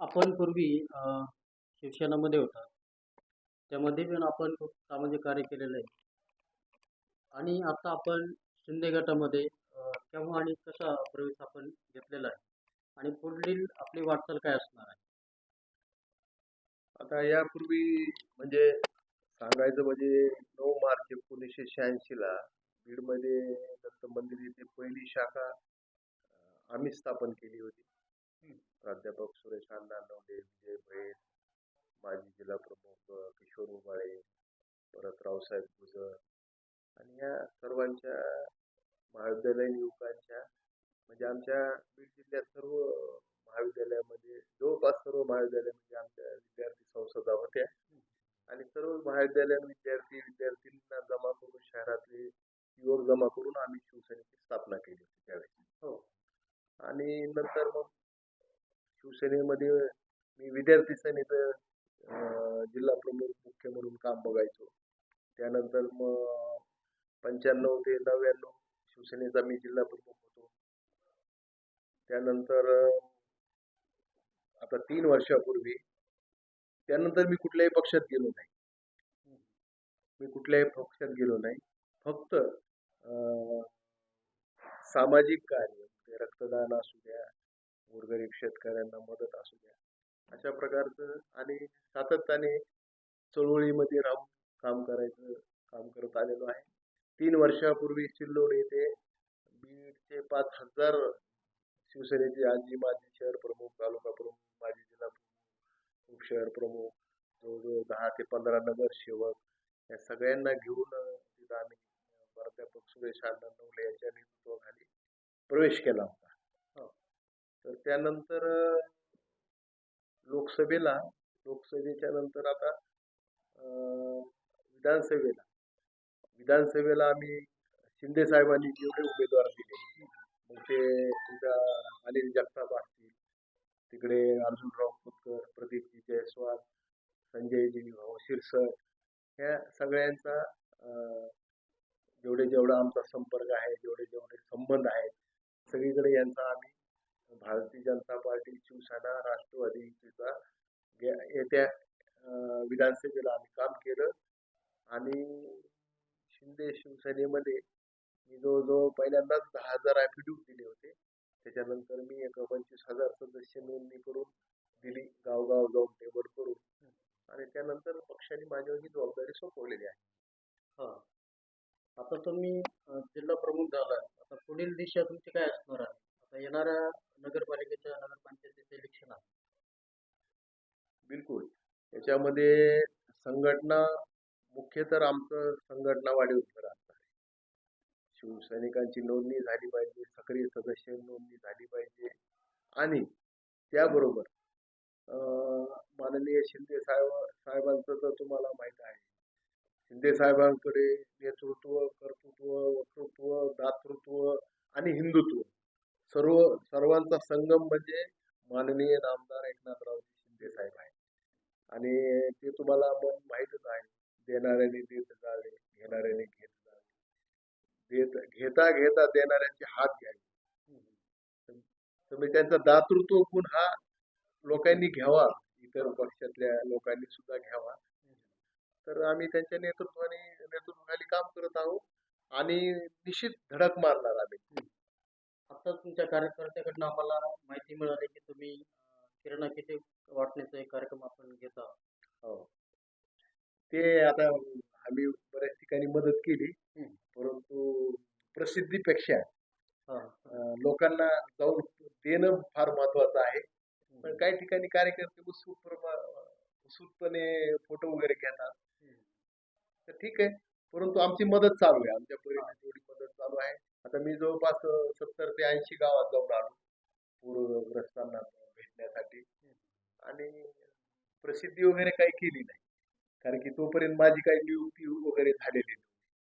आपण पूर्वी शिवसेनामध्ये शिक्षणामध्ये होता. त्यामध्ये पण आपण खूप सामाजिक कार्य केलेलं आहे. आणि आता आपण शिंदे गटामध्ये केव्हा आणि कसा प्रवेश आपण घेतलेला आहे? आणि पुढील आपली वाटचाल काय असणार आहे? आता यापूर्वी म्हणजे सांगायचं म्हणजे नऊ मार्च एकोणीसशे शहाऐंशीला बीडमध्ये दत्त मंदिर येथे पहिली शाखा आम्ही स्थापन केली होती. प्राध्यापक सुरेश नवले विजय भैर माजी जिल्हा प्रमुख किशोर उबाळे परत रावसाहेब गुजर आणि या सर्वांच्या महाविद्यालयीन युवकांच्या म्हणजे आमच्या बीड जिल्ह्यात सर्व महाविद्यालयामध्ये जवळपास सर्व महाविद्यालयामध्ये आमच्या विद्यार्थी संसदा होत्या. आणि सर्व महाविद्यालयीन विद्यार्थी विद्यार्थींना जमा करून शहरातले युवक जमा करून आम्ही शिवसेनेची स्थापना केली होती त्यावेळेस हो. आणि नंतर मग शिवसेनेमध्ये मी विद्यार्थी सेनेचं जिल्हा प्रमुख मुख्य म्हणून काम बघायचो. त्यानंतर मग पंच्याण्णव ते नव्याण्णव शिवसेनेचा मी जिल्हा प्रमुख होतो. त्यानंतर आता तीन वर्षापूर्वी त्यानंतर मी कुठल्याही पक्षात गेलो नाही. मी कुठल्याही पक्षात गेलो नाही. फक्त सामाजिक कार्य म्हणजे रक्तदान असू द्या गोरगरीब शेतकऱ्यांना मदत असू द्या. अशा प्रकारचं आणि सातत्याने चळवळीमध्ये राहून काम करायचं काम करत आलेलो आहे. तीन वर्षापूर्वी सिल्लोड येथे बीडचे पाच हजार शिवसेनेचे आजी माजी शहर प्रमुख तालुका प्रमुख माजी जिल्हा प्रमुख उपशहर प्रमुख जवळजवळ दहा ते पंधरा नगरसेवक या सगळ्यांना घेऊन तिथं आम्ही अं, प्राध्यापक सुरेश अण्णा नवले यांच्या नेतृत्वाखाली प्रवेश केला होता. तर त्यानंतर लोकसभेला लोकसभेच्या नंतर आता विधानसभेला. विधानसभेला आम्ही शिंदे साहेबांनी जेवढे उमेदवार दिले मग ते तुमच्या अनिल जगताप असतील तिकडे अर्जुनराव खोतकर प्रदीपजी जयस्वाल संजयजी भाऊ शिरसर ह्या सगळ्यांचा जेवढे जेवढा आमचा संपर्क आहे जेवढे जेवढे संबंध आहेत सगळीकडे यांचा आम्ही भारतीय जनता पार्टी शिवसेना राष्ट्रवादीचा सुद्धा येत्या विधानसभेला आम्ही काम केलं. आणि शिंदे शिवसेनेमध्ये मी जवळजवळ पहिल्यांदाच दहा हजार ॲफिड्यूट दिले होते. त्याच्यानंतर मी एक पंचवीस हजार सदस्य नोंदणी करून दिली गावगाव जाऊन टेबल करून. आणि त्यानंतर पक्षाने माझ्यावर ही जबाबदारी सोपवलेली आहे. हा. आता तुम्ही जिल्हा प्रमुख झाला आता पुढील दिशा तुमची काय असणार आहे? आता येणाऱ्या नगरपालिकेच्या नगरपंचायतीचे इलेक्शन आहे. बिलकुल. याच्यामध्ये संघटना मुख्य तर आमचं संघटना वाढीव भर आहे. शिवसैनिकांची नोंदणी झाली पाहिजे सक्रिय सदस्य नोंदणी झाली पाहिजे आणि त्याबरोबर माननीय शिंदे साहेब साहेबांचं तर तुम्हाला माहीत आहे. शिंदे साहेबांकडे नेतृत्व कर्तृत्व वक्तृत्व दातृत्व आणि हिंदुत्व. सर्व सर्वांचा संगम म्हणजे माननीय नामदार एकनाथरावजी शिंदे साहेब आहे आणि ते तुम्हाला मन माहीतच आहे देणाऱ्याने देत जावे घेणाऱ्याने घेत जावे. देत घेता घेता देणाऱ्यांचे हात घ्यावे. तुम्ही त्यांचा दातृत्व गुण हा लोकांनी घ्यावा इतर पक्षातल्या लोकांनी सुद्धा घ्यावा. तर आम्ही त्यांच्या नेतृत्वाने नेतृत्वाखाली काम करत आहोत आणि निश्चित धडक मारणार आम्ही. आता तुमच्या कार्यकर्त्याकडनं आम्हाला माहिती मिळाली की तुम्ही किराणा किती वाटण्याचा एक कार्यक्रम आपण घेत आहात. हो. ते आता आम्ही बऱ्याच ठिकाणी मदत केली. परंतु प्रसिद्धीपेक्षा हा. लोकांना जाऊन देणं फार महत्वाचं आहे. पण काही ठिकाणी कार्यकर्ते उत्सुकपणे फोटो वगैरे घेतात. तर ठीक आहे. परंतु आमची मदत चालू आहे. आमच्या परीने तेवढी मदत चालू आहे आता मी जवळपास सत्तर ते ऐंशी गावात जाऊन आलो. पूरग्रस्तांना भेटण्यासाठी. आणि प्रसिद्धी वगैरे काही केली नाही. कारण की तोपर्यंत माझी काही नियुक्ती वगैरे झालेली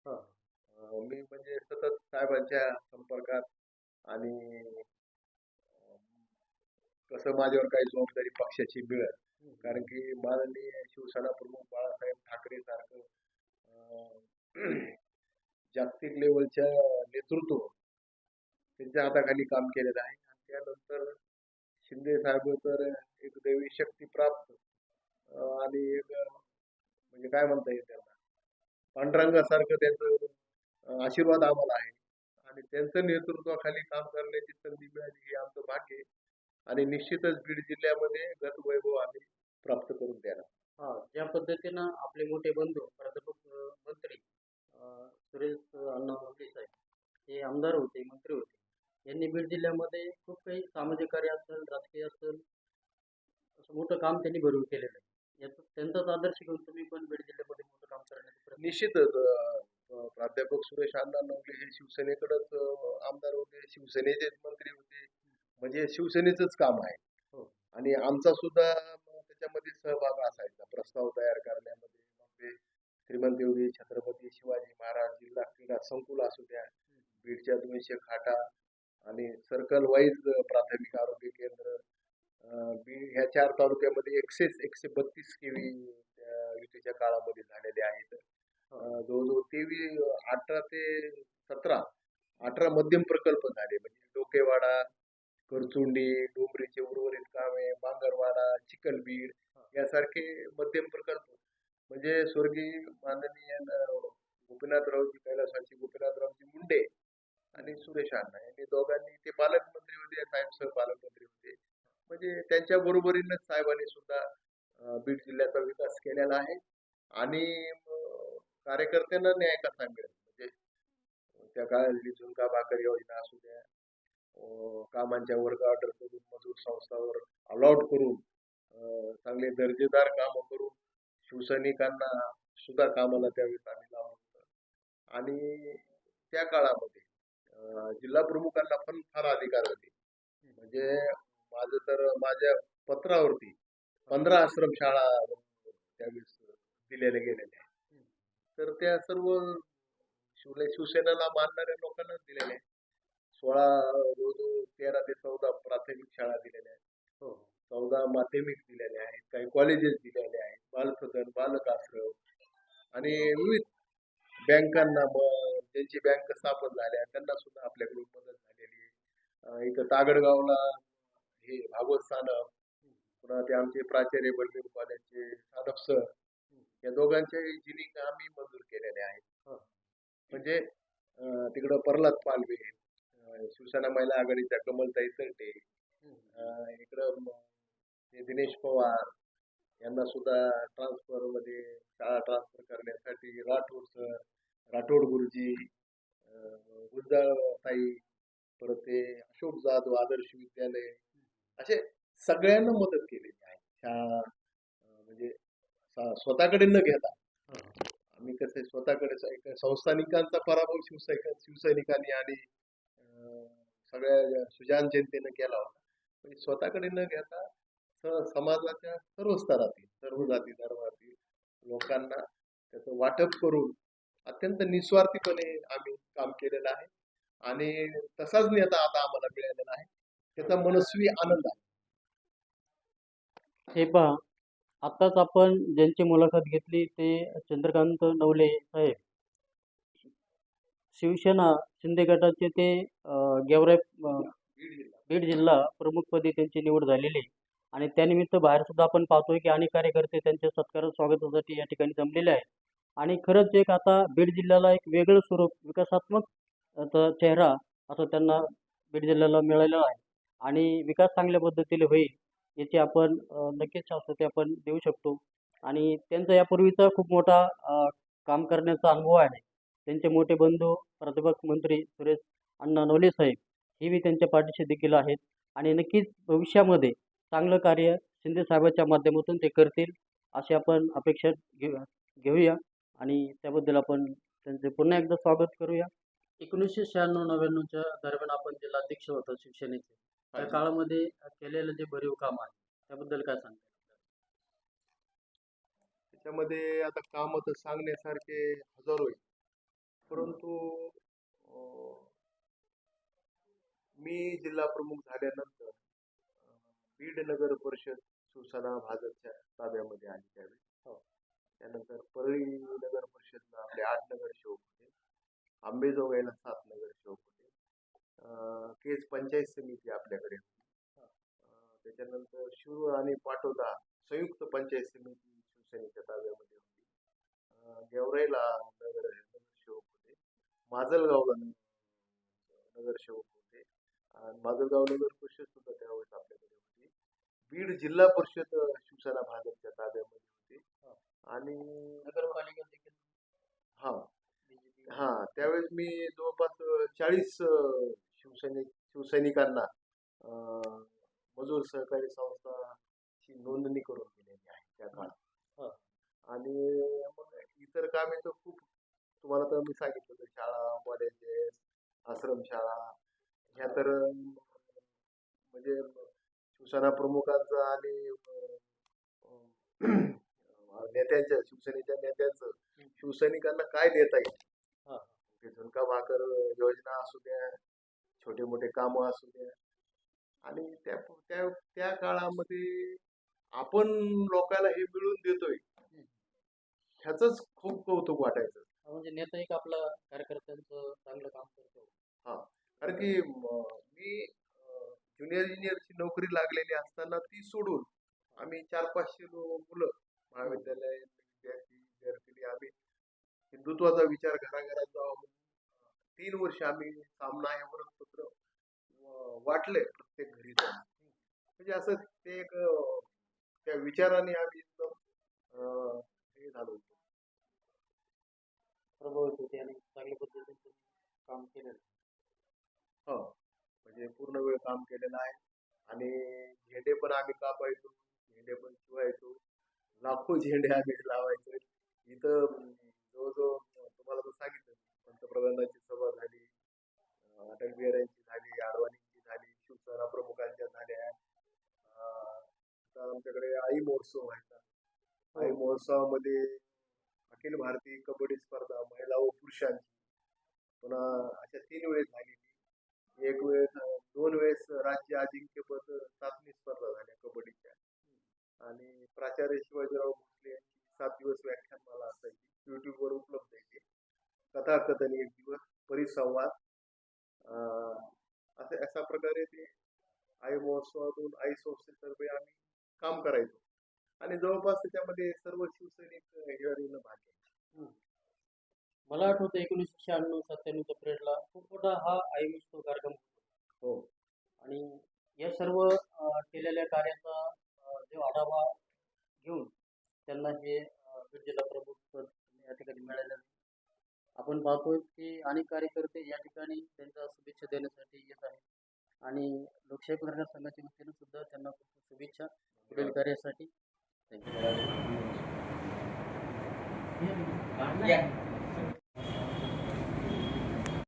हा. अं, मी म्हणजे सतत साहेबांच्या संपर्कात आणि कसं माझ्यावर काही जबाबदारी पक्षाची मिळत. कारण की माननीय शिवसेना प्रमुख बाळासाहेब ठाकरे सारखं जागतिक लेवलच्या नेतृत्व त्यांच्या हाताखाली काम केलेलं आहे. आणि त्यानंतर शिंदे साहेब तर एक दैवी शक्ती प्राप्त. आणि एक म्हणजे काय म्हणता येईल त्यांना? पांडुरंगासारखं त्यांचं आशीर्वाद आम्हाला आहे. आणि त्यांचं नेतृत्वाखाली काम करण्याची संधी मिळाली हे आमचं भाग्य आहे. आणि निश्चितच बीड जिल्ह्यामध्ये गत वैभव आम्ही प्राप्त करून देणार. हा ज्या पद्धतीनं आपले मोठे बंधू प्राध्यापक अ, मंत्री अ, सुरेश अण्णा मोदी साहेब हे आमदार होते मंत्री होते. यांनी बीड जिल्ह्यामध्ये खूप काही सामाजिक कार्य असेल राजकीय असेल असं मोठं काम त्यांनी भरून केलेलं आहे. याचा त्यांचाच आदर्श घेऊन तुम्ही पण बीड जिल्ह्यामध्ये मोठं काम करण्याचा निश्चितच प्राध्यापक सुरेश अण्णा नवले हे शिवसेनेकडेच आमदार होते शिवसेनेचेच मंत्री होते. म्हणजे शिवसेनेचंच काम आहे. हो. आणि आमचा सुद्धा त्याच्यामध्ये सहभाग असायचा. प्रस्ताव तयार करण्यामध्ये मग ते श्रीमंत योगी छत्रपती शिवाजी महाराज जिल्हा क्रीडा संकुल असू द्या बीडच्या दोनशे खाटा आणि सर्कल वाईज प्राथमिक आरोग्य केंद्र बीड ह्या चार तालुक्यामध्ये एकशेच एकशे बत्तीस केवी युतीच्या काळामध्ये झालेले आहेत. अं, जवळजवळ तेवीस अठरा ते सतरा अठरा मध्यम प्रकल्प झाले. म्हणजे डोकेवाडा करचुंडी डोंबरीचे उर्वरित कामे बांगरवाडा चिखलबीड यासारखे मध्यम प्रकल्प. म्हणजे स्वर्गीय माननीय गोपीनाथरावजी कैलासवासी गोपीनाथरावजी मुंडे आणि सुरेश अण्णा यांनी दोघांनी ते पालकमंत्री होते साहेब सहपालकमंत्री होते. म्हणजे त्यांच्या बरोबरीनंच साहेबांनी सुद्धा बीड जिल्ह्याचा विकास केलेला आहे. आणि कार्यकर्त्यांना न्याय कसा मिळेल? म्हणजे त्या काळातली झुणका भाकर योजना असू द्या कामांच्या वर्ग ऑर्डर करून मजूर संस्थावर अलॉट करून चांगले दर्जेदार कामं करून शिवसैनिकांना सुद्धा कामाला त्यावेळेस आम्ही लावलं होतं. आणि त्या काळामध्ये जिल्हा प्रमुखांना पण फार अधिकार होते. म्हणजे माझं तर माझ्या पत्रावरती पंधरा आश्रमशाळा त्यावेळेस दिलेल्या गेलेल्या आहेत. तर त्या सर्व शिवले शिवसेनेला मानणाऱ्या लोकांना दिलेल्या आहेत. सोळा जवळजवळ तेरा ते चौदा प्राथमिक शाळा दिलेल्या आहेत. हो. चौदा माध्यमिक दिलेल्या आहेत. काही कॉलेजेस दिलेले आहेत. बालसदन बालक आश्रम आणि विविध बँकांना म- ज्यांची बँक स्थापन झाल्या त्यांना सुद्धा आपल्याकडून मदत झालेली आहे. इथं तागडगावला हे भागवत सानप पुन्हा ते आमचे प्राचार्य बलवीर कॉलेजचे सानप सर या दोघांचे इंजिनिअरिंग आम्ही मंजूर केलेले आहेत. म्हणजे तिकडं प्रल्हाद पालवे शिवसेना महिला आघाडीच्या कमलताई तरटे इकडं दिनेश पवार यांना सुद्धा ट्रान्सफर जाधव आदर्श विद्यालय. असे सगळ्यांना मदत केलेली आहे. अं, म्हणजे स्वतःकडे न घेता. आम्ही कसे स्वतःकडे संस्थानिकांचा पराभव शिवसैनिक शिवसैनिकांनी आणि सगळ्या सुजान जनतेनं केला होता. म्हणजे स्वतःकडे न घेता समाजाच्या सर्व स्तरातील सर्व जाती धर्मातील लोकांना त्याचं वाटप करून अत्यंत निस्वार्थीपणे आम्ही काम केलेलं आहे. आणि तसाच नेता आता आम्हाला मिळालेला आहे. त्याचा मनस्वी आनंद आहे. हे पहा आत्ताच आपण ज्यांची मुलाखत घेतली ते चंद्रकांत नवले साहेब. शिवसेना शिंदे गटाचे ते अं, बीड जिल्हा बीड जिल्हा प्रमुखपदी त्यांची निवड झालेली आहे. आणि त्यानिमित्त बाहेर सुद्धा आपण पाहतोय की अनेक कार्यकर्ते त्यांच्या सत्कार स्वागतासाठी या ठिकाणी जमलेले आहेत. आणि खरंच एक आता बीड जिल्ह्याला एक वेगळं स्वरूप विकासात्मक आता चेहरा असं त्यांना बीड जिल्ह्याला मिळालेला आहे. आणि विकास चांगल्या पद्धतीने होईल याची आपण नक्कीच शाश्वती आपण देऊ शकतो. आणि त्यांचा यापूर्वीचा खूप मोठा काम करण्याचा अनुभव आहे. त्यांचे मोठे बंधू प्राध्यापक मंत्री सुरेश अण्णा नवले साहेब हे बी त्यांच्या पाठीशी देखील आहेत. आणि नक्कीच भविष्यामध्ये चांगलं कार्य शिंदेसाहेबाच्या माध्यमातून ते करतील अशी आपण अपेक्षा घेऊ घेऊया. आणि त्याबद्दल आपण त्यांचे पुन्हा एकदा स्वागत करूया. एकोणीसशे शहाण्णव नव्याण्णवच्या दरम्यान आपण जिल्हाध्यक्ष होतो शिवसेनेचे त्या काळामध्ये केलेलं जे भरीव काम आहे त्याबद्दल काय सांगता त्याच्यामध्ये आता काम तर सांगण्यासारखे हजारो आहेत. परंतु मी जिल्हा प्रमुख झाल्यानंतर बीड नगर परिषद शिवसेना भाजपच्या ताब्यामध्ये आली त्यावेळी. हो. त्यानंतर परळी नगर परिषदला आपले आठ नगरसेवक होते. आंबेजोगाईला सात होते अं, केज पंचायत समिती आपल्याकडे त्याच्यानंतर शिरूर आणि पाटोदा संयुक्त पंचायत समिती शिवसेनेच्या ताब्यामध्ये होती. गेवराईला नगर नगरसेवक होते माजलगावला नगरसेवक होते आणि माजलगाव नगर परिषद सुद्धा त्यावेळेस आपल्याकडे होती. बीड जिल्हा परिषद शिवसेना भाजपच्या ताब्यामध्ये होती आणि नगरपालिका देखील हा बीजेपी हा त्यावेळेस मी जवळपास चाळीस शिवसैनिक शिवसैनिकांना मजूर सहकारी संस्थाची नोंदणी करून दिलेली आहे त्या हा. काळात आणि मग इतर कामे तर खूप तुम्हाला तर मी सांगितलं होतं शाळा कॉलेजेस आश्रमशाळा ह्या तर म्हणजे शिवसेना प्रमुखांचा आणि नेत्यांच्या शिवसेनेच्या नेत्यांचं शिवसैनिकांना काय देता येईल हा. ते झुणका भाकर योजना असू द्या छोटे मोठे कामं असू द्या. आणि त्या त्या त्या काळामध्ये आपण लोकांना हे मिळून देतोय. ह्याच खूप कौतुक वाटायचं. हा, म्हणजे नेता एक आपला कार्यकर्त्यांचं चांगलं काम करतो. कारण की म- ज्युनियर इंजिनियरची नोकरी लागलेली असताना ती सोडून आम्ही चार पाचशे मुलं महाविद्यालय विद्यार्थी विद्यार्थिनी आम्ही हिंदुत्वाचा विचार घराघरात जावा तीन वर्ष आम्ही सामना हे वृत्तपत्र वाटले प्रत्येक घरी जाऊन. म्हणजे असं ते एक त्या विचाराने आम्ही एकदम हे झालो होतो. प्रभावित होते आणि चांगल्या पद्धतीने काम केलेलं हो. म्हणजे पूर्ण वेळ काम केलेलं आहे. आणि झेंडे पण आम्ही कापायचो झेंडे पण शिवायचो. लाखो झेंडे आम्ही लावायचो. इथं जवळजवळ तुम्हाला तर सांगितलं पंतप्रधानांची सभा झाली अटल बिहारींची झाली आडवाणींची झाली शिवसेना प्रमुखांच्या झाल्या. अं, आता आमच्याकडे आई महोत्सव व्हायचा आई महोत्सवामध्ये अखिल भारतीय कबड्डी स्पर्धा महिला व पुरुषांची पुन्हा अशा तीन वेळेस झालेली. एक वेळेस दोन वेळेस राज्य अजिंक्यपद चाचणी स्पर्धा झाल्या कबड्डीच्या. आणि प्राचार्य शिवाजीराव भोसले यांची सात दिवस व्याख्यानमाला असायची युट्यूबवर उपलब्ध आहे ते कथाकथन एक दिवस परिसंवाद असे अशा प्रकारे ते आई महोत्सवातून आई संस्थेतर्फे आम्ही काम करायचो आणि जवळपास त्याच्यामध्ये सर्व शिवसैनिक हिवाळीनं भाग घ्यायचे मला आठवतं एकोणीसशे शहाण्णव सत्त्याण्णवच्या पिरियडला खूप मोठा हा आई महोत्सव कार्यक्रम होता. हो आणि या सर्व केलेल्या कार्याचा जो आढावा घेऊन त्यांना हे बीड जिल्हा प्रमुख पद या ठिकाणी मिळालेलं. आपण पाहतोय की अनेक कार्यकर्ते या ठिकाणी त्यांच्या शुभेच्छा देण्यासाठी येत आहेत. आणि लोकशाही पत्रकार संघाच्या वतीनं सुद्धा त्यांना खूप शुभेच्छा. पुढील कार्यासाठी थँक्यू